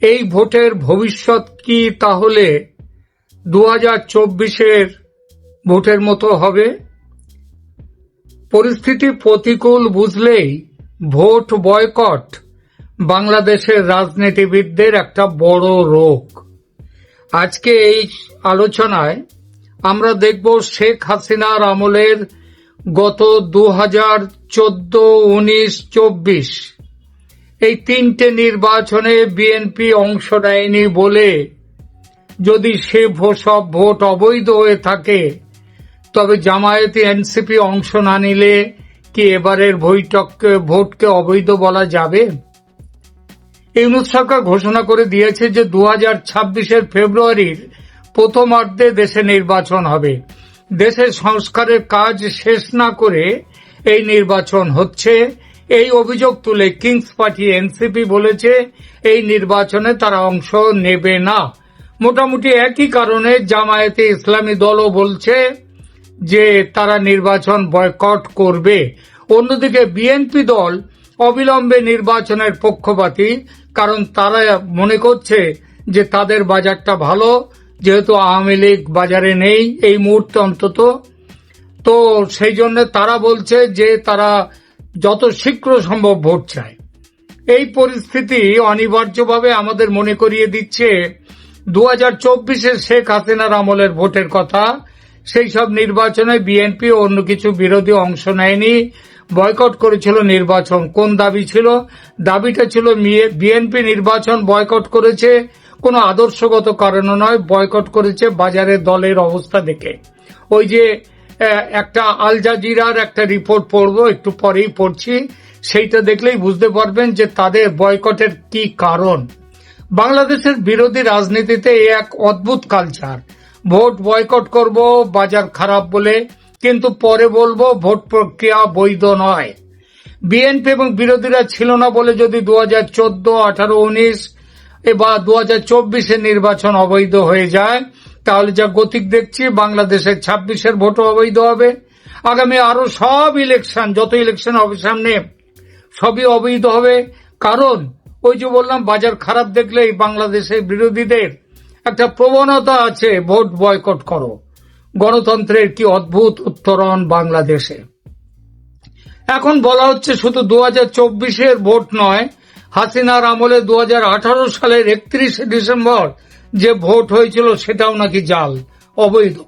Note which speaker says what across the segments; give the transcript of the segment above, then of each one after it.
Speaker 1: এই ভোটের ভবিষ্যৎ কি তাহলে দু হাজার চব্বিশের ভোটের মতো হবে? পরিস্থিতি প্রতিকূল বুঝলেই ভোট বয়কট বাংলাদেশের রাজনীতিবিদদের একটা বড় রোগ। আজকে এই আলোচনায় আমরা দেখব শেখ হাসিনার আমলের গত দু হাজার চোদ্দ, উনিশ, চব্বিশ এই তিনটে নির্বাচনে বিএনপি অংশ নেয়নি বলে। যদি সে সব ভোট অবৈধ হয়ে থাকে, তবে জামায়াতি এনসিপি অংশ না নিলে কি এবারের বৈঠককে, ভোটকে অবৈধ বলা যাবে? ইউনুস সরকার ঘোষণা করে দিয়েছে যে দু হাজার ছাব্বিশের ফেব্রুয়ারির প্রথমার্ধে দেশে নির্বাচন হবে। দেশের সংস্কারের কাজ শেষ না করে এই নির্বাচন হচ্ছে। এই অভিযোগ তুলে কিংস পার্টি এনসিপি বলেছে, এই নির্বাচনে তারা অংশ নেবে না। মোটামুটি একই কারণে জামায়াতে ইসলামী দলও বলছে যে তারা নির্বাচন বয়কট করবে। অন্যদিকে বিএনপি দল অবিলম্বে নির্বাচনের পক্ষপাতী, কারণ তারা মনে করছে যে তাদের বাজারটা ভালো, যেহেতু আওয়ামী লীগ বাজারে নেই এই মুহূর্তে অন্তত। তো সেই জন্য তারা বলছে যে তারা যত শীঘ্র সম্ভব ভোট চায় এই পরিস্থিতি অনিবার্যভাবে আমাদের মনে করিয়ে দিচ্ছে দু হাজার চব্বিশের শেখ হাসিনার আমলের ভোটের কথা। সেই সব নির্বাচনে বিএনপি অন্য কিছু বিরোধী অংশ নেয়নি। বয়কট করেছিল নির্বাচন। কোন দাবি ছিল? দাবিটা ছিল বিএনপি নির্বাচন বয়কট করেছে। কোনো আদর্শগত কারণে নয়, বয়কট করেছে বাজারে দলের অবস্থা দেখে। ওই যে একটা আল জাজিরার একটা রিপোর্ট পড়ব, একটু পরেই পড়ছি। সেইটা দেখলেই বুঝতে পারবেন যে তাদের বয়কটের কি কারণ। বাংলাদেশের বিরোধী রাজনীতিতে এক অদ্ভুত কালচার ভোট বয়কট করব, বাজার খারাপ বলে, কিন্তু পরে বলব ভোট প্রক্রিয়া বৈধ নয়। বিএনপি এবং বিরোধীরা ছিল না বলে যদি দু হাজার চোদ্দ, আঠারো, উনিশ বা দু হাজার চব্বিশে নির্বাচন অবৈধ হয়ে যায় তাহলে যা গতিক দেখছি, বাংলাদেশের ছাব্বিশের ভোটও অবৈধ হবে। আগামী আরও সব ইলেকশন, যত ইলেকশন হবে সামনে, সবই অবৈধ হবে। কারণ, ওই যে বললাম, বাজার খারাপ দেখলেই বাংলাদেশের বিরোধীদের একটা প্রবণতা আছে, ভোট বয়কট করো। গণতন্ত্রের কি অদ্ভুত উত্তরণ বাংলাদেশে। এখন বলা হচ্ছে শুধু দু হাজার ভোট নয়, হাসিনার আমলে দু হাজার আঠারো সালের একত্রিশে ডিসেম্বর যে ভোট হয়েছিল সেটাও নাকি জাল। অবৈধ।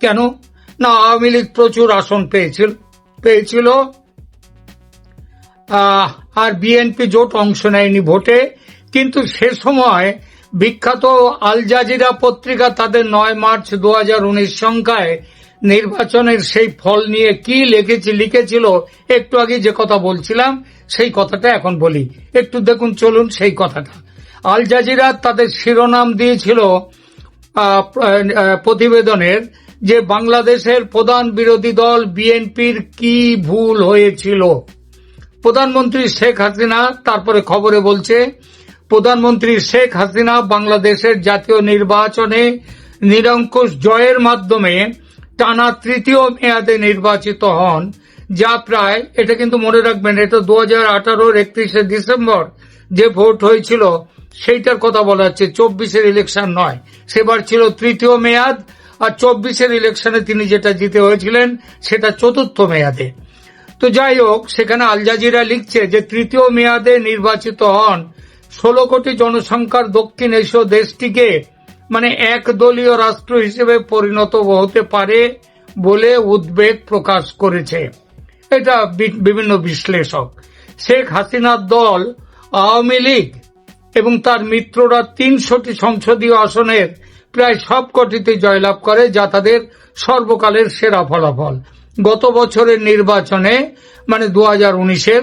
Speaker 1: কেন? না, আওয়ামী লীগ প্রচুর আসন পেয়েছিল। পেয়েছিল আর বিএনপি জোট অংশ নেয়নি ভোটে। কিন্তু সে সময় বিখ্যাত আল জাজিরা পত্রিকা তাদের নয় মার্চ দু হাজার উনিশ সংখ্যায় নির্বাচনের সেই ফল নিয়ে কি লিখেছি, লিখেছিল, একটু আগে যে কথা বলছিলাম, সেই কথাটা এখন বলি। একটু দেখুন, চলুন সেই কথাটা। আল জাজিরা তাদের শিরোনাম দিয়েছিল প্রতিবেদনের যে বাংলাদেশের প্রধান বিরোধী দল বিএনপির কি ভুল হয়েছিল। প্রধানমন্ত্রী শেখ হাসিনা তারপরে খবরে বলছে, প্রধানমন্ত্রী শেখ হাসিনা বাংলাদেশের জাতীয় নির্বাচনে নিরঙ্কুশ জয়ের মাধ্যমে টানা তৃতীয় মেয়াদে নির্বাচিত হন। যা প্রায়, এটা কিন্তু মনে রাখবেন, এটা দু হাজার আঠারোর একত্রিশে ডিসেম্বর যে ভোট হয়েছিল সেইটার কথা বলা হচ্ছে, চব্বিশের ইলেকশন নয়। সেবার ছিল তৃতীয় মেয়াদ, আর চব্বিশের ইলেকশনে তিনি যেটা জিতে হয়েছিলেন, সেটা চতুর্থ মেয়াদে। তো যাই হোক, সেখানে আল জাজিরা লিখছে যে, তৃতীয় মেয়াদে নির্বাচিত হন ষোলো কোটি জনসংখ্যার দক্ষিণ এশীয় দেশটিকে মানে এক দলীয় রাষ্ট্র হিসেবে পরিণত হতে পারে বলে উদ্বেগ প্রকাশ করেছে। এটা বিভিন্ন বিশ্লেষক। শেখ হাসিনার দল আওয়ামী লীগ এবং তার মিত্ররা তিনশোটি সংসদীয় আসনের প্রায় সবকটিতে জয়লাভ করে, যা তাদের সর্বকালের সেরা ফলাফল। গত বছরের নির্বাচনে মানে দু হাজার উনিশের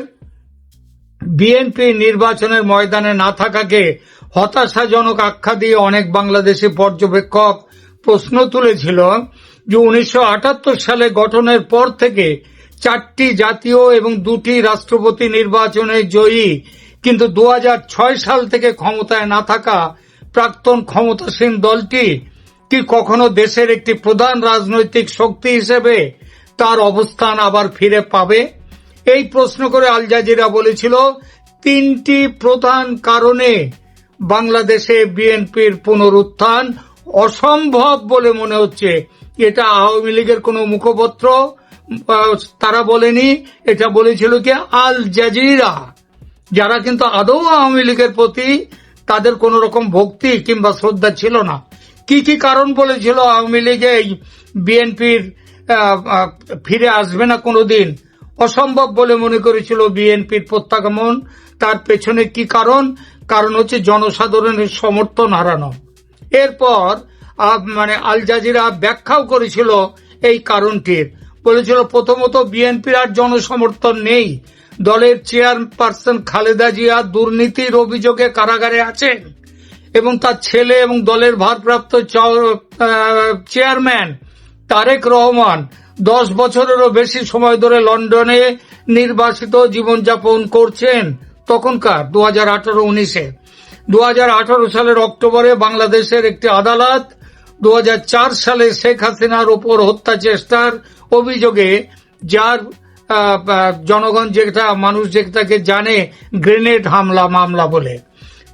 Speaker 1: বিএনপি নির্বাচনের ময়দানে না থাকাকে হতাশাজনক আখ্যা দিয়ে অনেক বাংলাদেশি পর্যবেক্ষক প্রশ্ন তুলেছিল যে উনিশশো আটাত্তর সালে গঠনের পর থেকে চারটি জাতীয় এবং দুটি রাষ্ট্রপতি নির্বাচনে জয়ী কিন্তু দু হাজার ছয় সাল থেকে ক্ষমতায় না থাকা প্রাক্তন ক্ষমতাসীন দলটি কি কখনো দেশের একটি প্রধান রাজনৈতিক শক্তি হিসেবে তার অবস্থান আবার ফিরে পাবে? এই প্রশ্ন করে আল জাজিরা বলেছিল, তিনটি প্রধান কারণে বাংলাদেশে বিএনপির পুনরুত্থান অসম্ভব বলে মনে হচ্ছে। এটা আওয়ামী লীগের কোনো মুখপত্র তারা বলেনি। এটা বলেছিল কি? Al Jazeera. যারা কিন্তু আদৌ আওয়ামী লীগের প্রতি তাদের কোন রকম ভক্তি কিংবা শ্রদ্ধা ছিল না। কি কি কারণ বলেছিল আওয়ামী লীগে এই বিএনপির ফিরে আসবে না কোনোদিন? অসম্ভব বলে মনে করেছিল বিএনপির প্রত্যাগমন। তার পেছনে কি কারণ? কারণ হচ্ছে জনসাধারণের সমর্থন হারানো। এরপর মানে আল জাজিরা ব্যাখ্যাও করেছিল এই কারণটির। বলেছিল, প্রথমত বিএনপির আর জনসমর্থন নেই। দলের চেয়ারপারসন খালেদা জিয়া দুর্নীতির অভিযোগে কারাগারে আছেন এবং তার ছেলে এবং দলের ভারপ্রাপ্ত চেয়ারম্যান তারেক রহমান দশ বছরেরও বেশি সময় ধরে লন্ডনে নির্বাসিত জীবনযাপন করছেন তখনকার দু হাজার আঠারো উনিশে। দু হাজার আঠারো সালের অক্টোবরে বাংলাদেশের একটি আদালত দু হাজার চার সালে শেখ হাসিনার উপর হত্যা চেষ্টার অভিযোগে যার জনগণ যেটা, মানুষ যেটাকে জানে, গ্রেনেড হামলা, মামলা বলে।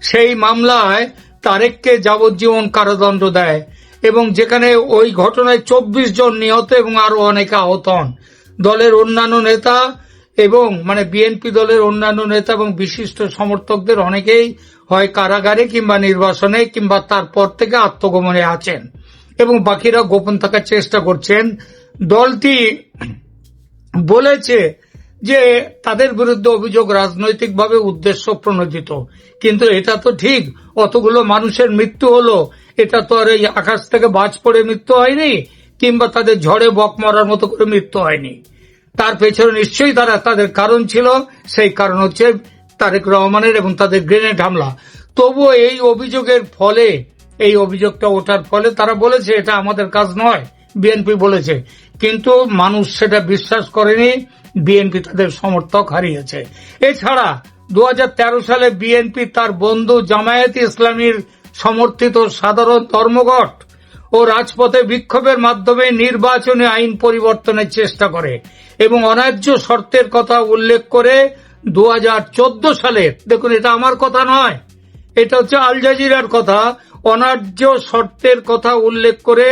Speaker 1: সেই মামলায় তারেককে যাবজ্জীবন কারাদণ্ড দেয় এবং যেখানে ওই ঘটনায় চব্বিশ জন নিহত এবং আরও অনেকে আহত হন। দলের অন্যান্য নেতা এবং মানে বিএনপি দলের অন্যান্য নেতা এবং বিশিষ্ট সমর্থকদের অনেকেই হয় কারাগারে কিংবা নির্বাসনে কিংবা তারপর থেকে আত্মগোপনে আছেন। এবং বাকিরা গোপন থাকার চেষ্টা করছেন। দলটি বলেছে যে তাদের বিরুদ্ধে অভিযোগ রাজনৈতিকভাবে উদ্দেশ্য প্রণোদিত কিন্তু এটা তো ঠিক, অতগুলো মানুষের মৃত্যু হলো। এটা তো আর এই আকাশ থেকে বাজ পড়ে মৃত্যু হয়নি, কিংবা তাদের ঝড়ে বক মরার মতো করে মৃত্যু হয়নি। তার পেছনে নিশ্চয়ই তারা, তাদের কারণ ছিল, সেই কারণ হচ্ছে তারেক রহমানের এবং তাদের গ্রেনেড হামলা। তবুও এই অভিযোগের ফলে, এই অভিযোগটা ওঠার ফলে তারা বলেছে এটা আমাদের কাজ নয়। বিএনপি বলেছে। কিন্তু মানুষ সেটা বিশ্বাস করেনি, বিএনপি তাদের সমর্থক হারিয়েছে। এছাড়া দু হাজার তেরো সালে বিএনপি তার বন্ধু জামায়াত ইসলামীর সমর্থিত সাধারণ ধর্মঘট ও রাজপথে বিক্ষোভের মাধ্যমে নির্বাচনী আইন পরিবর্তনের চেষ্টা করে এবং অন্যায্য শর্তের কথা উল্লেখ করে দু হাজার চোদ্দ সালে, দেখুন এটা আমার কথা নয়, এটা হচ্ছে আল জাজিরার কথা অনার্য শর্তের কথা উল্লেখ করে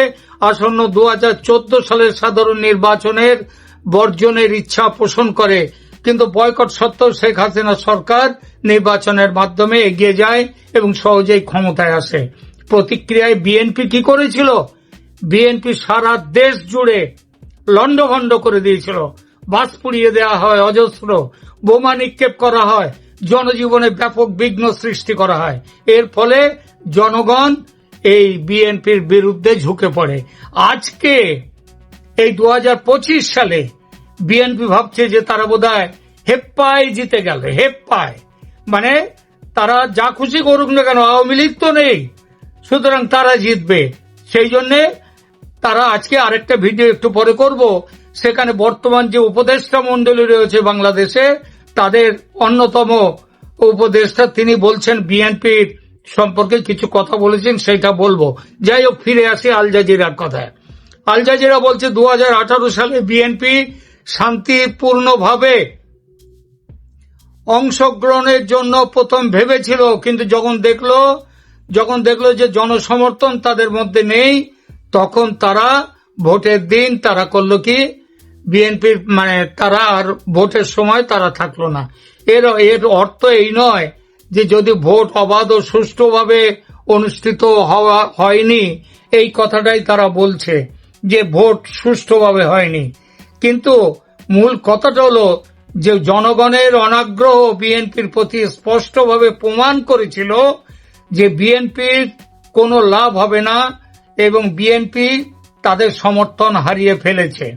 Speaker 1: আসন্ন দু হাজার চোদ্দ সালের সাধারণ নির্বাচনের বর্জনের ইচ্ছা পোষণ করে। কিন্তু বয়কট সত্ত্বেও শেখ হাসিনা সরকার নির্বাচনের মাধ্যমে এগিয়ে যায় এবং সহজেই ক্ষমতায় আসে। প্রতিক্রিয়ায় বিএনপি কি করেছিল? বিএনপি সারা দেশ জুড়ে লণ্ডভণ্ড করে দিয়েছিল। বাস পুড়িয়ে দেওয়া হয়, অজস্র বোমা নিক্ষেপ করা হয় জনজীবনে ব্যাপক বিঘ্ন সৃষ্টি করা হয়। এর ফলে জনগণ এই বিএনপির বিরুদ্ধে ঝুঁকে পড়ে। আজকে এই দু হাজার পঁচিশ সালে বিএনপি ভাবছে যে তারা বোধ হয় হেপ্পায় জিতে গেল। হেপ্পায়। মানে তারা যা খুশি করুক না কেন, আওয়ামী লীগ তো নেই। সুতরাং তারা জিতবে। সেই জন্যে তারা আজকে আরেকটা ভিডিও একটু পরে করব। সেখানে বর্তমান যে উপদেষ্টা মন্ডলী রয়েছে বাংলাদেশে তাদের অন্যতম উপদেষ্টা তিনি বলছেন, বিএনপির সম্পর্কে কিছু কথা বলেছেন সেটা বলব। যাই হোক, ফিরে আসি আল জাজিরার কথায়। আল জাজিরা বলছে দু হাজার আঠারো সালে বিএনপি শান্তিপূর্ণভাবে অংশগ্রহণের জন্য প্রথম ভেবেছিল, কিন্তু যখন দেখল যখন দেখল যে জনসমর্থন তাদের মধ্যে নেই, তখন তারা ভোটের দিন তারা করল কি? বিএনপির মানে তারা আর ভোটের সময় তারা থাকল না। এর এর অর্থ এই নয় যে যদি ভোট অবাধ ও সুষ্ঠুভাবে অনুষ্ঠিত হওয়া হয়নি, এই কথাটাই তারা বলছে যে ভোট সুষ্ঠুভাবে হয়নি। কিন্তু মূল কথাটা হলো যে জনগণের অনাগ্রহ বিএনপির প্রতি স্পষ্টভাবে প্রমাণ করেছিল যে বিএনপির কোনো লাভ হবে না এবং বিএনপি তাদের সমর্থন হারিয়ে ফেলেছে।